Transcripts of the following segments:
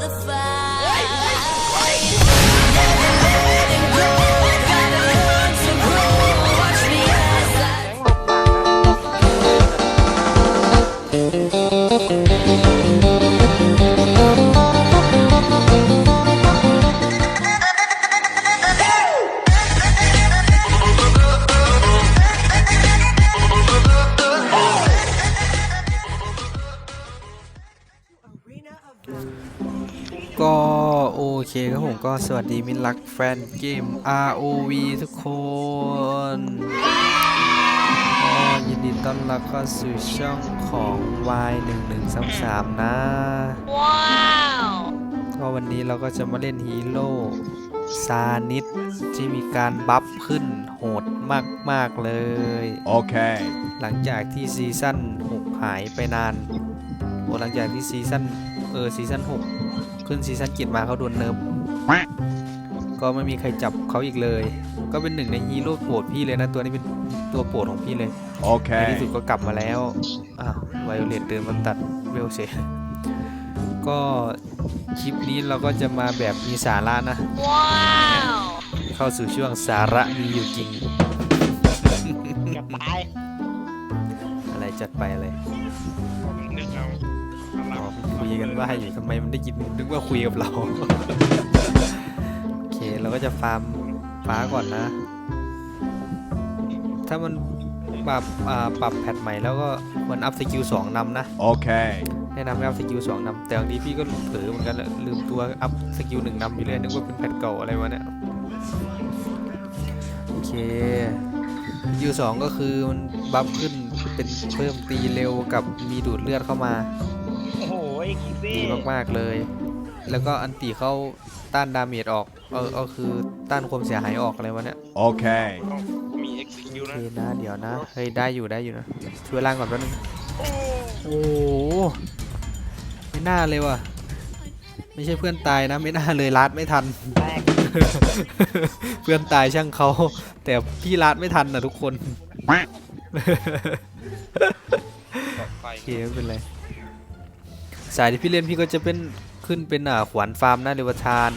the fire. เคครับผมก็สวัสดีมิตรรักแฟนเกม ROV ทุกคนก็ยินดีต้อนรับเข้าสู่ช่องของ Y1133 นะก็วันนี้เราก็จะมาเล่นฮีโร่ซานิดที่มีการบัฟขึ้นโหดมาก ๆ เลย Okay. หลังจากที่ซีซั่น6หายไปนานโอ้หลังจากที่ซีซั่น เออซีซั่น6ขึ้นซีซั่น7มาเขาโดนเนิร์ฟก็ไม่มีใครจับเขาอีกเลย ก็เป็นหนึ่งในฮีโร่โปรดพี่เลยนะ ตัวนี้เป็นตัวโปรดของพี่เลยในที่สุด Okay. ก็กลับมาแล้วอะไวโอเลตเดินมาตัดเวลเซก็คลิปนี้เราก็จะมาแบบมีสาระนะเข้าสู่ช่วงสาระมีอยู่จริงจะตายอะไรจัดไปอะไยกันว่าอยู่ทำไมมันได้ยินนึกว่าคุยกับเรา โอเคเราก็จะฟาร์มฟ้าก่อนนะ ถ้ามันปรับอ่าปรับแพทใหม่แล้วก็ควรอัพสกิลสองนำนะ Okay. แนะนำให้อัพสกิลสองนำแต่บางทีพี่ก็เผลอเหมือนกันแหละลืมตัวอัพสกิลหนึ่งนำอยู่เลยนึกว่าเป็นแพทเก่าอะไรวะเนี่ยโอเคสกิลสองก็คือมันบัฟขึ้นเป็นเพิ่มตีเร็วกับมีดูดเลือดเข้ามา โอ้โห ไอ้คิซี่ดีมากๆเลย แล้วก็อันตีเข้าต้านดาเมจออกเออก็คือต้านความเสียหายออกอะไรวะเนี่ย Okay. มี execute โอนะเคนะเดี๋ยวนะเฮ้ยได้อยู่ได้อยู่นะช่วยล่างก่อนแป๊บนึงโอ้โหไม่น่าเลยว่ะไม่ใช่เพื่อนตายนะไม่น่าเลยลัดไม่ทันแตกเพื่อนตายช่างเขาแต่พี่ลัดไม่ทันนะทุกคนไฟโอเคไม่เป็นไร สายที่พี่เล่นพี่ก็จะเป็นขึ้นเป็นอ่าขวานฟาร์มน้าเรวทาน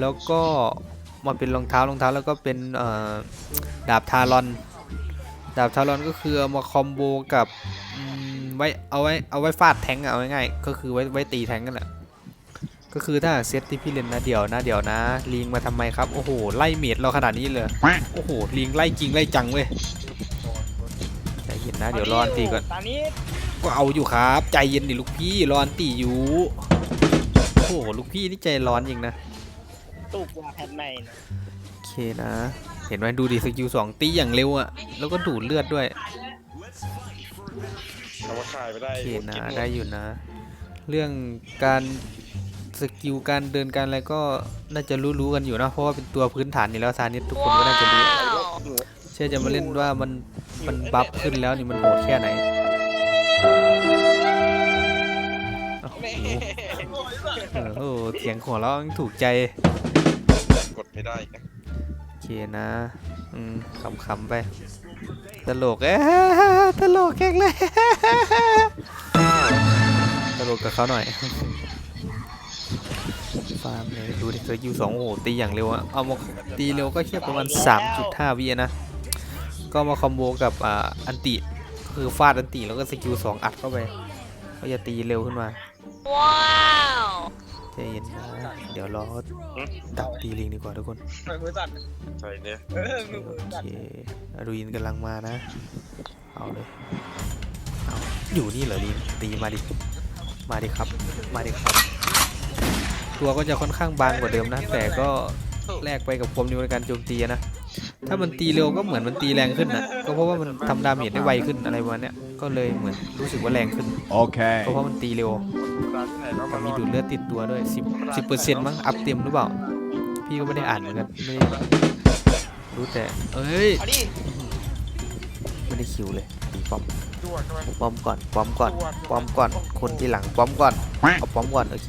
แล้วก็มาเป็นรองเท้ารองเท้าแล้วก็เป็นอ่อดาบทารอน ดาบทารอนก็คือเอามาคอมโบกับไว้เอาไว้เอาไว้ฟาดแทงเอาง่ายๆก็คือไว้ไว้ตีแทงกันแหละก็คือถ้าเซตที่พี่เล่นนะเดี๋ยวนะเดี๋ยวนะลิงมาทำไมครับโอ้โหไล่เมดเราขนาดนี้เลยโอ้โหลิงไล่จริงไล่จังเว้ยใจเย็นนะเดี๋ยวรอนตีก่อนตอนนี้ ก็เอาอยู่ครับ ใจเย็นดิลูกพี่ร้อนตีอยู่โอ้โหลูกพี่นี่ใจร้อนจริงนะตูกว่าแผ่นใหม่นะโอเคนะ เห็นไหมดูดิสกิลสองตีอย่างเร็วอะแล้วก็ดูดเลือดด้วยเอามาขายไปได้โอเคนะได้อยู่นะ เรื่องการสกิลการเดินการอะไรก็น่าจะรู้ๆกันอยู่นะเพราะว่าเป็นตัวพื้นฐานอยู่แล้วซานิสทุกคนก็น่าจะรู้เชื่อจะมาเล่นว่ามันมันบัฟขึ้นแล้วนี่มันโหดแค่ไหน โอ้โหเออโอ้โหเสียงของเราถูกใจ กดไม่ได้โอเคนะ อืมขำๆไป ตลกเอ๊ะตลกแกล้งเลย ตลกกับเขาหน่อย ฟาร์มเลยดูดิเธอยูสองโอ้โหตีอย่างเร็วอะเอามาตีเร็วก็แค่ประมาณ 3.5วิอะนะ ก็มาคอมโบกับอ่าอันติ คือฟาดอันติแล้วก็สกิลสองอัดเข้าไป ก็จะตีเร็วขึ้นมาใจเย็นนะเดี๋ยวรอดับตีลิงดีกว่าทุกคน มือสั่นใช่เนี่ยโอเคอรูอินกำลังมานะ เอาเลย เอาอยู่นี่เหรอลินตีมาดิ มาดิครับ มาดิครับ ตัวก็จะค่อนข้างบางกว่าเดิมนะ แต่ก็แลกไปกับความเร็วในการโจมตีอะนะ ถ้ามันตีเร็วก็เหมือนมันตีแรงขึ้นนะก็เพราะว่ามันทำดาเมจได้ไวขึ้นอะไรประมาณเนี้ยก็เลยเหมือนรู้สึกว่าแรงขึ้น Okay. ก็เพราะมันตีเร็วร้านที่ไหนก็กัมาบมีดูดเลือดติดตัวด้วย10 10เปอร์เซ็นต์มั้งอัพเต็มหรือเปล่า พี่ก็ไม่ได้อ่านเหมือนกันไม่ได้รู้แต่เอ้ยเอาดิไม่ได้คิวเลยตีป้อมจวดใช่ไหมป้อมก่อนป้อมก่อนป้อมก่อน คนที่หลังป้อมก่อนเอาป้อมก่อนโอเค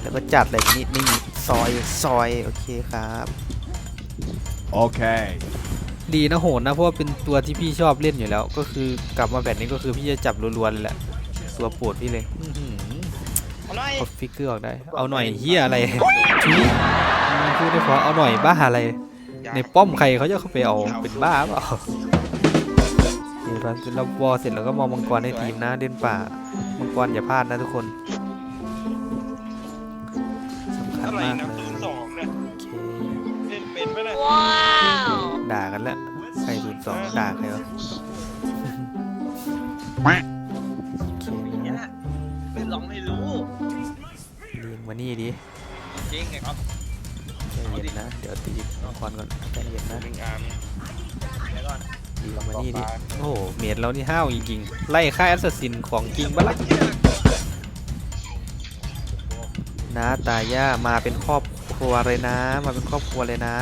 แล้วก็จัดอะไรนี้นี่ซอยซอยโอเคครับ Okay. ดีนะโหดนะเพราะว่าเป็นตัวที่พี่ชอบเล่นอยู่แล้ว ก็คือกลับมาแบบนี้ก็คือพี่จะจับรัวๆเลยแหละตัวโปรดพี่เลยอื้อหือเอาหน่อยกดฟิกเกอร์ออกได้ เอาหน่อยเฮียอะไรทีนี้พูดได้พอเอาหน่อยบ้าอะไร ในป้อมใครเขาจะเข้าไปเอาเป็นบ้าเปล่าเดี๋ยวเราเราวอลเสร็จแล้วก็มองมังกรในทีมนะเล่นป่ามังกรอย่าพลาดนะทุกคนสำคัญเท่าไหร่มากนะ ด่ากันแล้วใครศูนย์สองด่าใครวะโอเคเนี่ยนะเป็นหลงไม่รู้ เรียงมานี่ดิจริงไงครับใจเย็นนะ เดี๋ยวตีมังกรก่อนใจเย็นนะหนึ่งอาร์มเดี๋ยวก่อนเรียงมานี่ดิโอ้โหเมียดเรานี่ห้าวจริงๆไล่ค่ายแอสซัสซินของจริงปะล่ะนะตาย่ามาเป็นครอบครัวเลยนะ มาเป็นครอบครัวเลยนะ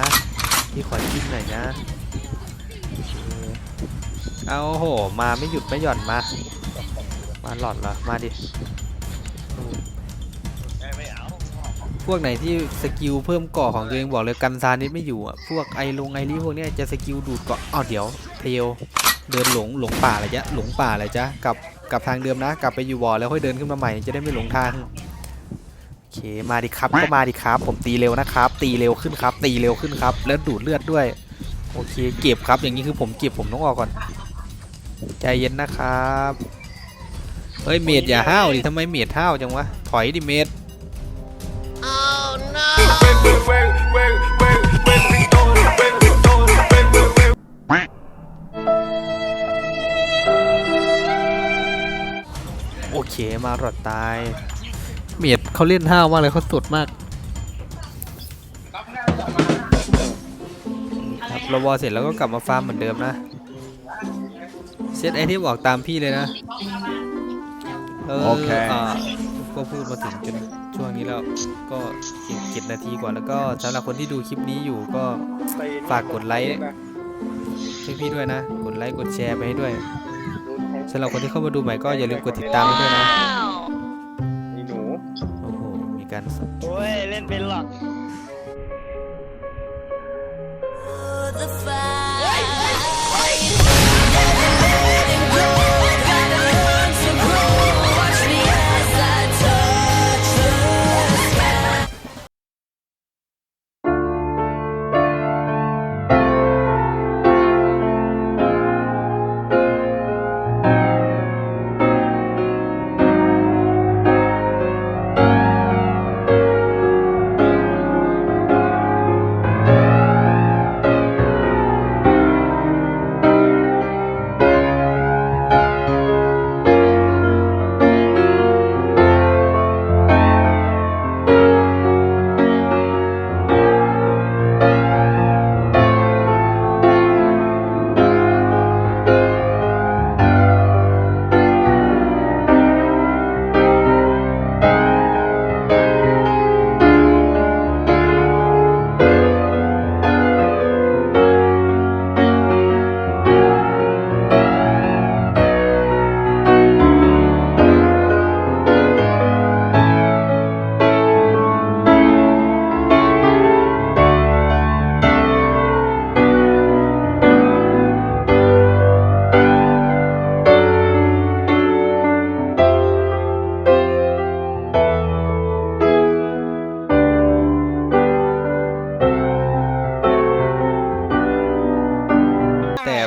พี่ขอจิ้มหน่อยนะโอเอาโห มาไม่หยุดไม่หย่อนมา มาหลอดเหรอ มาดิ พวกไหนที่สกิลเพิ่มเกาะของตัวเองบอกเลยกันซานิดไม่อยู่อะ พวกไอลงไอรีพวกเนี้ยจะสกิลดูดเกาะอ้าวเดี๋ยวเทลเดินหลงหลงป่าอะไรจ๊ะหลงป่าอะไรจ๊ะกลับกลับทางเดิมนะ กลับไปอยู่วอแล้วค่อยเดินขึ้นมาใหม่จะได้ไม่หลงทาง อเคมาดิครับก็มาดิครับ ผมตีเร็วนะครับ ตีเร็วขึ้นครับ ตีเร็วขึ้นครับ แล้วดูดเลือดด้วย โอเค เก็บครับ อย่างนี้คือผมเก็บผมต้องออกก่อน ใจเย็นนะครับ เฮ้ยเมดอย่าห้าวดิทำไมเมดห้าวจังวะ ถอยดิเมดโอเคมารอดตาย เมียดเขาเล่นห้าวมากเลยเขาสุดมากครับเราวอลเสร็จแล้วก็กลับมาฟาร์มเหมือนเดิมนะ เซตไอเทมออกตามพี่เลยนะ เออโอเคาก็พูดมาถึงจนช่วงนี้แล้วก็อีกเจ็ดนาทีกว่าแล้วก็สำหรับคนที่ดูคลิปนี้อยู่ก็ ฝากกดไลค์ให้พี่ด้วยนะ กดไลค์กดแชร์ไปให้ด้วยสำหรับคนที่เข้ามาดูใหม่ก็อย่าลืมกดติดตามให้ด้วยนะ Wow. นี่หนูโอ้โหมี กันโอ้ย เล่นเป็นหรอก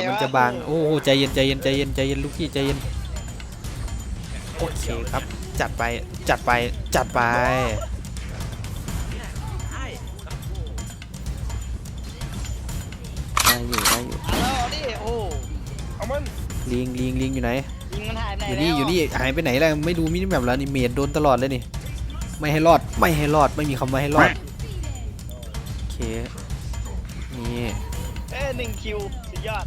มันจะบาง โอ้โหใจเย็นใจเย็นใจเย็นใจเย็นลูกพี่ใจเย็น โอเคครับ จัดไป จัดไป จัดไป ได้อยู่ได้อยู่เอาแล้วเอาดิโอ้เอามันลิงลิงลิงอยู่ไหน ยิงมันหายไปไหนอยู่นี่แล้วอยู่นี่หายไปไหนแล้วไม่ดูมินิแมปแล้วนี่เมดโดนตลอดเลยนี่ ไม่ให้รอดไม่ให้รอดไม่มีคำว่าให้รอด โอเค นี่ เอ้ยหนึ่งคิวสุดยอด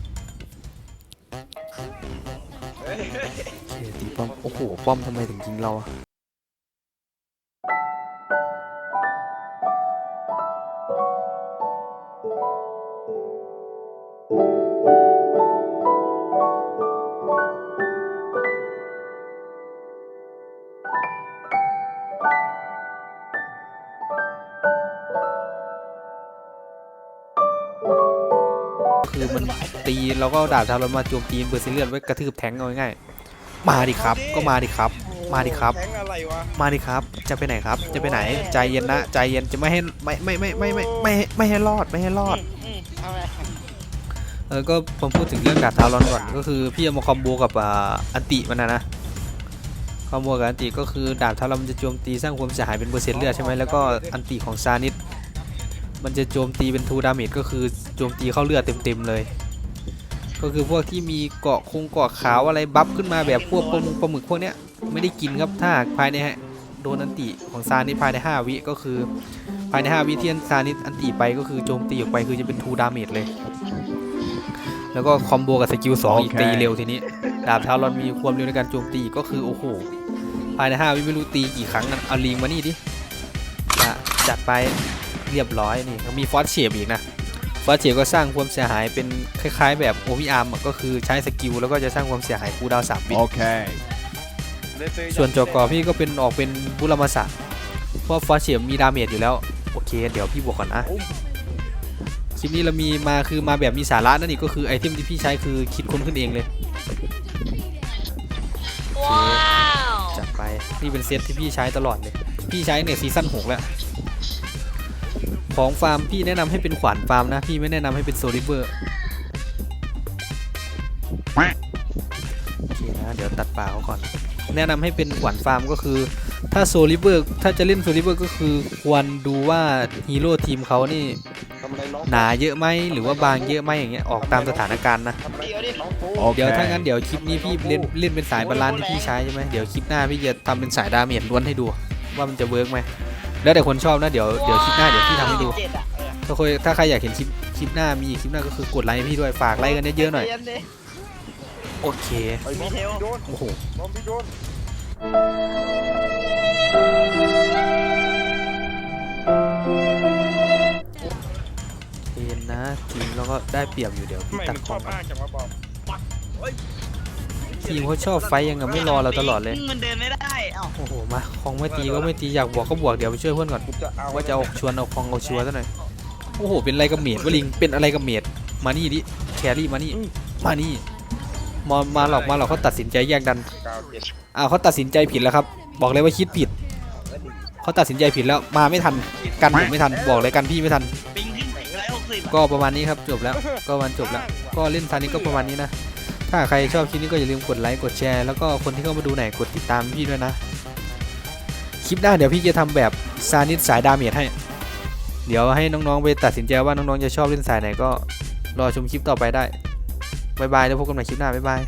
โอเคตีป้อม โอ้โห ป้อมทำไมถึงยิงเราอะ มันตีเราก็ด่าทาเรามาโจมตีเบอร์ซิเลียนไว้กระทืบแทงก์เอาง่ายๆมาดิครับก็มาดิครับโอ้มาดิครับแข้งอะไรวะมาดิครับ จะไปไหนครับ จะไปไหนใจเย็นนะใจเย็นจะไม่ให้ไม่ไม่ไม่ไม่ไม่ไม่ให้ไม่ให้รอดไม่ให้รอด อืมเอาไปเออ ก็ผมพูดถึงเรื่องดาบทารอนก่อน ก็คือพี่เอามาคอมโบกับอ่าอันติมันนะนะ คอมโบกับอันติก็คือดาบทารอนมันจะโจมตีสร้างความเสียหายเป็นเปอร์เซ็นต์เลือดใช่ไหมแล้วก็อันติของซานิส มันจะโจมตีเป็นทูดาเมจก็คือโจมตีเข้าเลือดเต็มๆเลย ก็คือพวกที่มีเกาะคงเกาะขาวอะไรบัฟขึ้นมาแบบพวกปลาหมึกปลาหมึกพวกเนี้ยไม่ได้กินครับถ้าหากภายในโดนอันติของซานิสภายใน 5 วิก็คือ ภายใน 5 วิที่ซานิสอันติไปก็คือโจมตีออกไปคือจะเป็นทูดาเมจเลย แล้วก็คอมโบกับสกิล2อีกโอเคตีเร็วทีนี้ดาบทารอนมีความเร็วในการโจมตีก็คือโอ้โหภายใน 5 วิไม่รู้ตีกี่ครั้งนะเอาลิงมานี่ดิอะจัดไป เรียบร้อยนี่เขามีฟอสเชฟอีกนะฟอสเชฟก็สร้างความเสียหายเป็นคล้ายๆ แบบโอมิอาร์มก็คือใช้สกิลแล้วก็จะสร้างความเสียหายคูลดาวน์สามวิ Okay. ส่วนจอกอพี่ก็เป็นออกเป็นบุรมาสะเพราะฟอสเชฟมีดาเมจอยู่แล้ว โอเค เดี๋ยวพี่บวกก่อนนะคลิปนี้เรามีมาคือมาแบบมีสาระนั่นอีกก็คือไอเทมที่พี่ใช้คือคิดค้นขึ้นเองเลย Wow. จัดไปนี่เป็นเซตที่พี่ใช้ตลอดเลยพี่ใช้เนี่ยซีซั่น6แล้ว ของฟาร์มพี่แนะนำให้เป็นขวานฟาร์มนะ พี่ไม่แนะนำให้เป็นโซลิเวอร์โอเคนะเดี๋ยวตัดป่าเขาก่อน แนะนำให้เป็นขวานฟาร์มก็คือ ถ้าโซลิเวอร์ถ้าจะเล่นโซลิเวอร์ก็คือควรดูว่าฮีโร่ทีมเขานี่หนาเยอะไหมหรือว่าบางเยอะไหมอย่างเงี้ยออกตามสถานการณ์นะอะไรเดี๋ยวดิน้อกูเดี๋ยวถ้างั้นเดี๋ยวคลิปนี้พี่เล่นเล่นเป็นสายบาลานซ์ที่พี่ใช้ใช่ไหมเดี๋ยวคลิปหน้าพี่จะทำเป็นสายดาเมจล้วนให้ดู ว่ามันจะเวิร์กไหม แล้วแต่คนชอบนะเดี๋ยวเดี๋ยวคลิปหน้าเดี๋ยวพี่ทำให้ดูเจ็ดอะเออถ้าใครถ้าใครอยากเห็นคลิปคลิปหน้ามีคลิปหน้าก็คือกดไลค์ให้พี่ด้วยฝากไลค์กันเยอะๆหน่อย เรียนดิโอเคไอ้น้องพี่โดนโอ้โหน้องพี่โดนเอ็นนะทีมแล้วก็ได้เปรียบอยู่เดี๋ยวพี่ทำไมตัดมึงขชอองบอ้างจังวะบอม ทีมเขาชอบไฟท์ยังกับไม่รอเราตลอดเลย มันเดินไม่ได้เอ้าโอ้โห มาคองไม่ตีก็ไม่ตีอยากบวกก็บวกเดี๋ยวไปช่วยเพื่อนก่อนกูจะเอาว่าจะเอาชวนเอาคองเอาชัวร์ซะหน่อย โอ้โห เป็นอะไรกับเมดวะลิง เป็นอะไรกับเมดมานี่ดิ แครี่มานี่ มานี่ มามาหลอกมาหลอกเขาตัดสินใจแยกดันเก้าเจ็ดอ้าวเขาตัดสินใจผิดแล้วครับ บอกเลยว่าคิดผิด เขาตัดสินใจผิดแล้ว มาไม่ทัน กันผมไม่ทัน บอกเลยกันพี่ไม่ทันปิงขึ้นไปร้อยหกสิบก็ประมาณนี้ครับจบแล้ว ก็วันจบแล้ว ก็เล่นซานี้ก็ประมาณนี้นะ ถ้าใครชอบคลิปนี้ก็อย่าลืมกดไลค์กดแชร์แล้วก็คนที่เข้ามาดูไหนกดติดตามพี่ด้วยนะ คลิปหน้าเดี๋ยวพี่จะทำแบบซานิสสายดาเมจให้ เดี๋ยวให้น้องๆไปตัดสินใจว่าน้องๆจะชอบเล่นสายไหนก็รอชมคลิปต่อไปได้บายบายแล้วพบกันใหม่คลิปหน้าบ๊ายบาย